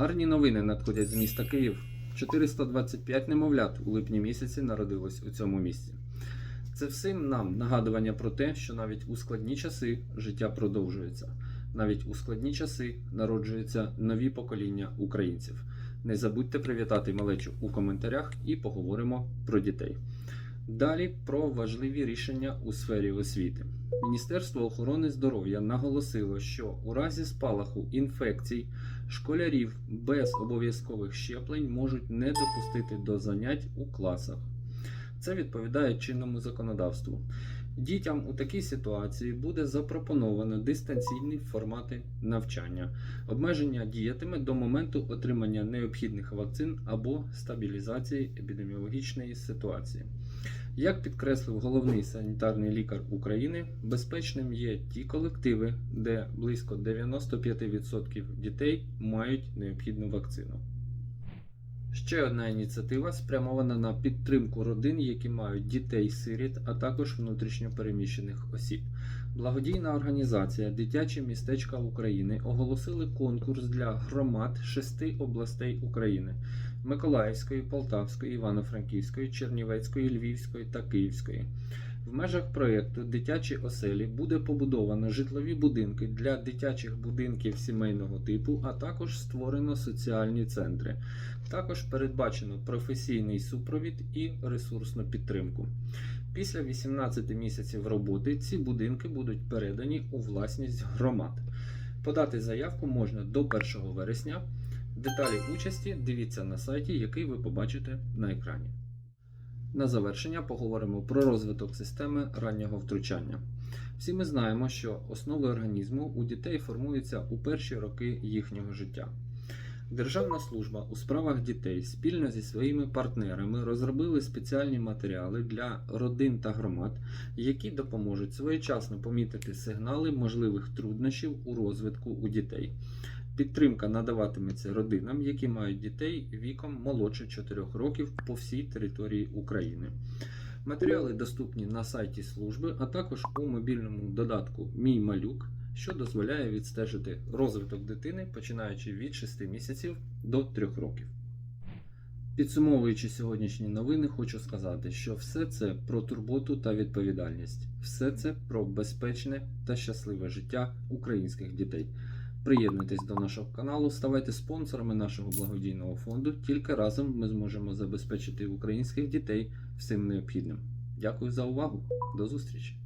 Гарні новини надходять з міста Київ. 425 немовлят у липні місяці народилось у цьому місці. Це всім нам нагадування про те, що навіть у складні часи життя продовжується. Навіть у складні часи народжуються нові покоління українців. Не забудьте привітати малечу у коментарях і поговоримо про дітей. Далі про важливі рішення у сфері освіти. Міністерство охорони здоров'я наголосило, що у разі спалаху інфекцій школярів без обов'язкових щеплень можуть не допустити до занять у класах. Це відповідає чинному законодавству. Дітям у такій ситуації буде запропоновано дистанційні формати навчання. Обмеження діятиме до моменту отримання необхідних вакцин або стабілізації епідеміологічної ситуації. Як підкреслив головний санітарний лікар України, безпечним є ті колективи, де близько 95% дітей мають необхідну вакцину. Ще одна ініціатива спрямована на підтримку родин, які мають дітей-сиріт, а також внутрішньо переміщених осіб. Благодійна організація Дитячі містечка України оголосили конкурс для громад шести областей України: Миколаївської, Полтавської, Івано-Франківської, Чернівецької, Львівської та Київської. В межах проєкту Дитячі оселі буде побудовано житлові будинки для дитячих будинків сімейного типу, а також створено соціальні центри. Також передбачено професійний супровід і ресурсну підтримку. Після 18 місяців роботи ці будинки будуть передані у власність громад. Подати заявку можна до 1 вересня. Деталі участі дивіться на сайті, який ви побачите на екрані. На завершення поговоримо про розвиток системи раннього втручання. Всі ми знаємо, що основи організму у дітей формуються у перші роки їхнього життя. Державна служба у справах дітей спільно зі своїми партнерами розробили спеціальні матеріали для родин та громад, які допоможуть своєчасно помітити сигнали можливих труднощів у розвитку у дітей. Підтримка надаватиметься родинам, які мають дітей віком молодше 4 років по всій території України. Матеріали доступні на сайті служби, а також у мобільному додатку Мій малюк, що дозволяє відстежити розвиток дитини, починаючи від 6 місяців до 3 років. Підсумовуючи сьогоднішні новини, хочу сказати, що все це про турботу та відповідальність, все це про безпечне та щасливе життя українських дітей. Приєднуйтесь до нашого каналу, ставайте спонсорами нашого благодійного фонду. Тільки разом ми зможемо забезпечити українських дітей всім необхідним. Дякую за увагу. До зустрічі!